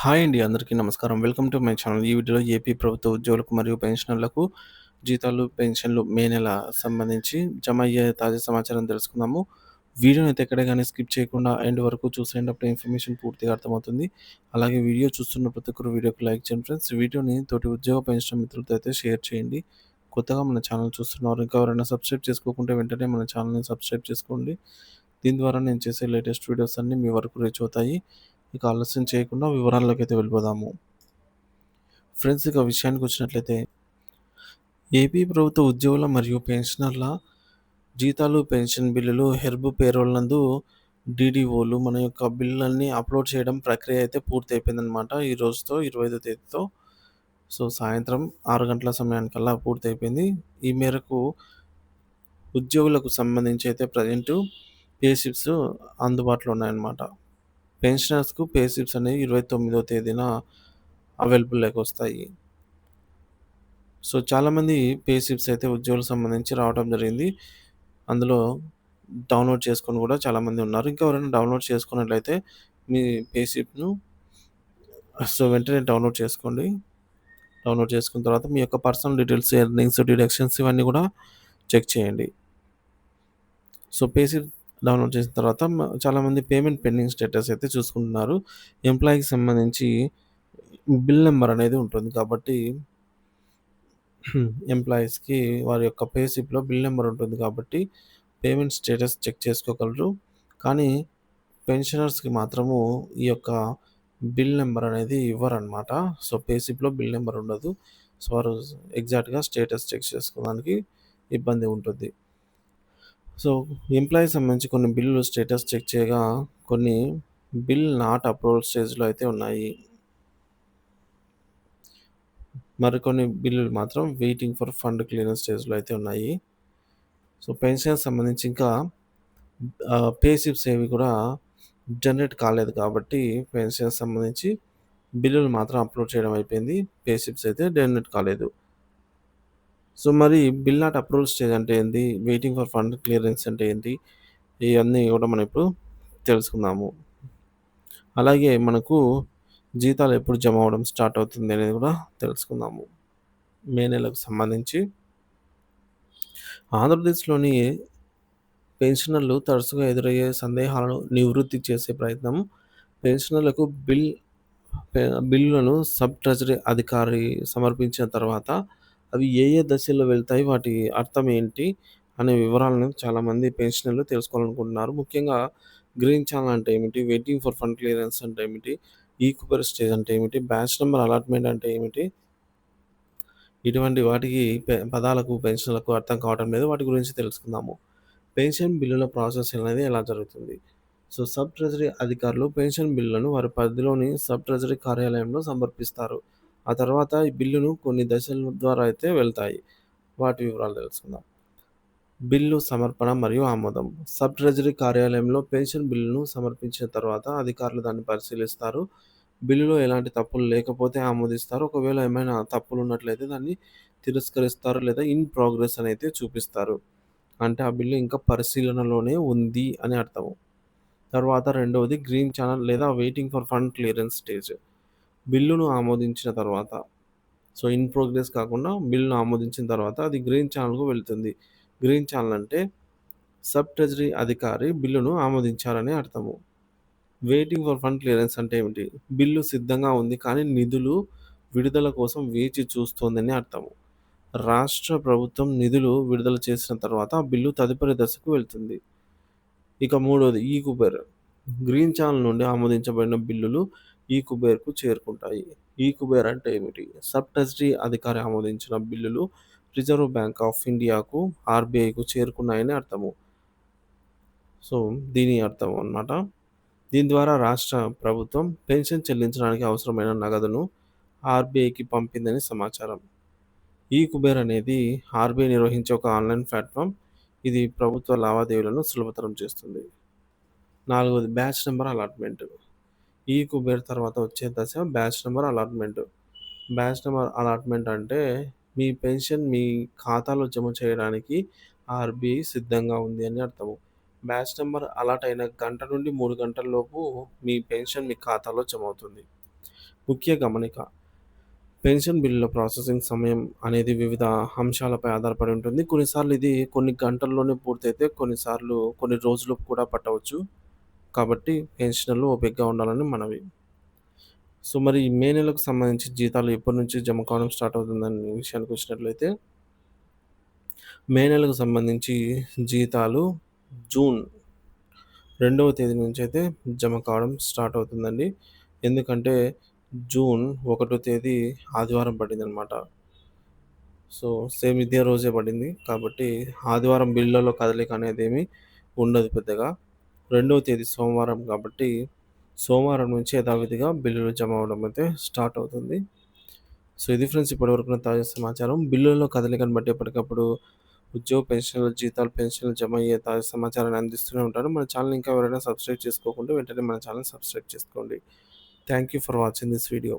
Hi అండి అందరికీ నమస్కారం. Welcome to my channel. ఈ వీడియోలో ఏపీ ప్రభుత్వ ఉద్యోగులకు మరియు పెన్షనర్లకు జీతాలు పెన్షన్లు మే నెల సంబంధించి జమ అయ్యే తాజా సమాచారం తెలుసుకుందాము. వీడియోని అయితే ఎక్కడ కానీ స్కిప్ చేయకుండా ఎండ్ వరకు చూసేటప్పుడు ఇన్ఫర్మేషన్ పూర్తిగా అర్థమవుతుంది. అలాగే వీడియో చూస్తున్న ప్రతి ఒక్కరు వీడియోకి లైక్ చేయండి ఫ్రెండ్స్. వీడియోని తోటి ఉద్యోగ పెన్షన్ మిత్రులతో అయితే షేర్ చేయండి. కొత్తగా మన ఛానల్ చూస్తున్నారు ఇంకా ఎవరైనా సబ్స్క్రైబ్ చేసుకోకుంటే వెంటనే మన ఛానల్ని సబ్స్క్రైబ్ చేసుకోండి. దీని ద్వారా నేను చేసే లేటెస్ట్ వీడియోస్ అన్నీ మీ వరకు రీచ్ అవుతాయి. ఇక ఆలస్యం చేయకుండా వివరాల్లోకి అయితే వెళ్ళిపోదాము. ఫ్రెండ్స్ ఇక విషయానికి వచ్చినట్లయితే ఏపీ ప్రభుత్వ ఉద్యోగుల మరియు పెన్షనర్ల జీతాలు పెన్షన్ బిల్లులు హెర్బ్ పేరోల్ నందు డీడీఓలు మన యొక్క బిల్లులన్నీ అప్లోడ్ చేయడం ప్రక్రియ అయితే పూర్తి అయిపోయిందనమాట ఈ రోజుతో ఇరవై ఐదో తేదీతో సో సాయంత్రం ఆరు గంటల సమయానికల్లా పూర్తి అయిపోయింది ఈ మేరకు ఉద్యోగులకు సంబంధించి అయితే ప్రజెంటు పే షిప్స్ అందుబాటులో ఉన్నాయన్నమాట. పెన్షనర్స్కు పే స్లిప్స్ అనేవి ఇరవై తొమ్మిదో తేదీన అవైలబుల్లోకి వస్తాయి. సో చాలామంది పే స్లిప్స్ అయితే ఉద్యోగులకు సంబంధించి రావడం జరిగింది. అందులో డౌన్లోడ్ చేసుకొని కూడా చాలామంది ఉన్నారు. ఇంకా ఎవరైనా డౌన్లోడ్ చేసుకున్నట్లయితే మీ పే స్లిప్ను సో వెంటనే డౌన్లోడ్ చేసుకోండి. డౌన్లోడ్ చేసుకున్న తర్వాత మీ యొక్క పర్సనల్ డీటెయిల్స్ ఎర్నింగ్స్ డిడక్షన్స్ ఇవన్నీ కూడా చెక్ చేయండి. సో పేసిప్ డౌన్లోడ్ చేసిన తర్వాత చాలామంది పేమెంట్ పెండింగ్ స్టేటస్ అయితే చూసుకుంటున్నారు. ఎంప్లాయీకి సంబంధించి బిల్ నెంబర్ అనేది ఉంటుంది కాబట్టి ఎంప్లాయీస్కి వారి యొక్క పే స్లిప్లో బిల్ నెంబర్ ఉంటుంది కాబట్టి పేమెంట్ స్టేటస్ చెక్ చేసుకోగలరు. కానీ పెన్షనర్స్కి మాత్రము ఈ యొక్క బిల్ నెంబర్ అనేది ఇవ్వరనమాట సో పేసిప్లో బిల్ నెంబర్ ఉండదు. సో వారు ఎగ్జాక్ట్గా స్టేటస్ చెక్ చేసుకోవడానికి ఇబ్బంది ఉంటుంది. సో ఎంప్లాయీ సంబంధించి కొన్ని బిల్లులు స్టేటస్ చెక్ చేయగా కొన్ని బిల్ నాట్ అప్రూవల్ స్టేజ్లో అయితే ఉన్నాయి. మరికొన్ని బిల్లులు మాత్రం వెయిటింగ్ ఫర్ ఫండ్ క్లియరెన్స్ స్టేజ్లో అయితే ఉన్నాయి. సో పెన్షన్ సంబంధించి ఇంకా పేసిప్స్ ఏవి కూడా జనరేట్ కాలేదు కాబట్టి పెన్షన్ సంబంధించి బిల్లులు మాత్రం అప్లోడ్ చేయడం అయిపోయింది. పేసిప్స్ అయితే జనరేట్ కాలేదు. సో మరి బిల్ నాట్ అప్రూవల్ స్టేజ్ అంటే ఏంటి వెయిటింగ్ ఫర్ ఫండ్ క్లియరెన్స్ అంటే ఏంటి ఇవన్నీ కూడా మనం ఇప్పుడు తెలుసుకుందాము. అలాగే మనకు జీతాలు ఎప్పుడు జమ అవ్వడం స్టార్ట్ అవుతుంది అనేది కూడా తెలుసుకుందాము. మే నెలకు సంబంధించి. ఆంధ్రప్రదేశ్లోని పెన్షనర్లు తరచుగా ఎదురయ్యే సందేహాలను నివృత్తి చేసే ప్రయత్నం. పెన్షనర్లకు బిల్ బిల్లులను సబ్ ట్రెజరీ అధికారి సమర్పించిన తర్వాత అవి ఏ ఏ దశల్లో వెళ్తాయి వాటి అర్థం ఏంటి అనే వివరాలను చాలామంది పెన్షనర్లు తెలుసుకోవాలనుకుంటున్నారు. ముఖ్యంగా గ్రీన్ ఛానల్ అంటే ఏమిటి? వెయిటింగ్ ఫర్ ఫండ్ క్లియరెన్స్ అంటే ఏమిటి? ఈక్యుబర్ స్టేజ్ అంటే ఏమిటి? బ్యాచ్ నెంబర్ అలాట్మెంట్ అంటే ఏమిటి? ఇటువంటి వాటికి పదాలకు పెన్షన్లకు అర్థం కావడం లేదు. వాటి గురించి తెలుసుకుందాము. పెన్షన్ బిల్లుల ప్రాసెస్ అనేది ఎలా జరుగుతుంది? సో సబ్ ట్రెజరీ అధికారులు పెన్షన్ బిల్లులను వారి పరిధిలోని సబ్ ట్రెజరీ కార్యాలయంలో సమర్పిస్తారు. ఆ తర్వాత ఈ బిల్లును కొన్ని దశల ద్వారా అయితే వెళ్తాయి. వాటి వివరాలు తెలుసుకుందాం. బిల్లు సమర్పణ మరియు ఆమోదం. సబ్ ట్రెజరీ కార్యాలయంలో పెన్షన్ బిల్లును సమర్పించిన తర్వాత అధికారులు దాన్ని పరిశీలిస్తారు. బిల్లులో ఎలాంటి తప్పులు లేకపోతే ఆమోదిస్తారు. ఒకవేళ ఏమైనా తప్పులు ఉన్నట్లయితే దాన్ని తిరస్కరిస్తారు లేదా ఇన్ ప్రోగ్రెస్ అని అయితే చూపిస్తారు. అంటే ఆ బిల్లు ఇంకా పరిశీలనలోనే ఉంది అని అర్థము. తర్వాత రెండవది గ్రీన్ ఛానల్ లేదా waiting for fund clearance stage. బిల్లును ఆమోదించిన తర్వాత సో ఇన్ ప్రోగ్రెస్ కాకుండా బిల్లును ఆమోదించిన తర్వాత అది గ్రీన్ ఛానల్కు వెళ్తుంది. గ్రీన్ ఛానల్ అంటే సబ్ ట్రెజరీ అధికారి బిల్లును ఆమోదించారని అర్థము. వెయిటింగ్ ఫర్ ఫండ్ క్లియరెన్స్ అంటే ఏమిటి? బిల్లు సిద్ధంగా ఉంది కానీ నిధులు విడుదల కోసం వేచి చూస్తోందని అర్థము. రాష్ట్ర ప్రభుత్వం నిధులు విడుదల చేసిన తర్వాత బిల్లు తదుపరి దశకు వెళ్తుంది. ఇక మూడోది ఈ కుబేర్ గ్రీన్ ఛానల్ నుండి ఆమోదించబడిన బిల్లులు ఈ కుబేర్కు చేరుకుంటాయి. ఈ కుబేర్ అంటే ఏమిటి? సబ్ ట్రెజరీ అధికారి ఆమోదించిన బిల్లులు రిజర్వ్ బ్యాంక్ ఆఫ్ ఇండియాకు ఆర్బీఐకు చేరుకున్నాయని అర్థము. సో దీని అర్థం అన్నమాట. దీని ద్వారా రాష్ట్ర ప్రభుత్వం పెన్షన్ చెల్లించడానికి అవసరమైన నగదును ఆర్బీఐకి పంపిందని సమాచారం. ఈ కుబేర్ అనేది ఆర్బీఐ నిర్వహించే ఒక ఆన్లైన్ ప్లాట్ఫామ్. ఇది ప్రభుత్వ లావాదేవీలను సులభతరం చేస్తుంది. నాలుగవది బ్యాచ్ నెంబర్ అలాట్మెంట్. ఈ కుబేర్ తర్వాత వచ్చే దశ batch number allotment. Batch number allotment అంటే మీ పెన్షన్ మీ ఖాతాలో జమ చేయడానికి ఆర్బీఐ సిద్ధంగా ఉంది అని అర్థము. బ్యాచ్ నెంబర్ అలాట్ అయిన గంట నుండి మూడు గంటల లోపు మీ పెన్షన్ మీ ఖాతాలో జమ అవుతుంది. ముఖ్య గమనిక పెన్షన్ బిల్లుల ప్రాసెసింగ్ సమయం అనేది వివిధ అంశాలపై ఆధారపడి ఉంటుంది. కొన్నిసార్లు ఇది కొన్ని గంటల్లోనే పూర్తయితే కొన్నిసార్లు కొన్ని రోజులు కూడా పట్టవచ్చు. కాబట్టి పెన్షనర్లు ఓపికగా ఉండాలని మనవి. సో మరి మే నెలకు సంబంధించి జీతాలు ఎప్పటి నుంచి జమ కావడం స్టార్ట్ అవుతుందనే విషయానికి వచ్చినట్లయితే మే నెలకు సంబంధించి జీతాలు జూన్ రెండవ తేదీ నుంచి అయితే జమ కావడం స్టార్ట్ అవుతుందండి. ఎందుకంటే జూన్ ఒకటో తేదీ ఆదివారం పడిందనమాట సో సేమ్ ఇదే రోజే పడింది కాబట్టి ఆదివారం బిల్లులలో కదలిక అనేది ఏమి ఉండదు పెద్దగా. రెండవ తేదీ సోమవారం కాబట్టి సోమవారం నుంచి యథావిధిగా బిల్లులు జమ అవ్వడం అయితే స్టార్ట్ అవుతుంది. సో ఇది ఫ్రెండ్స్ ఇప్పటివరకు తాజా సమాచారం. బిల్లులలో కదలికను బట్టి ఎప్పటికప్పుడు ఉద్యోగ పెన్షన్లు జీతాలు పెన్షన్లు జమ అయ్యే తాజా సమాచారాన్ని అందిస్తూనే ఉంటారు. మన ఛానల్ ఇంకా ఎవరైనా సబ్స్క్రైబ్ చేసుకోకుండా వెంటనే మన ఛానల్ సబ్స్క్రైబ్ చేసుకోండి. Thank you for watching this video.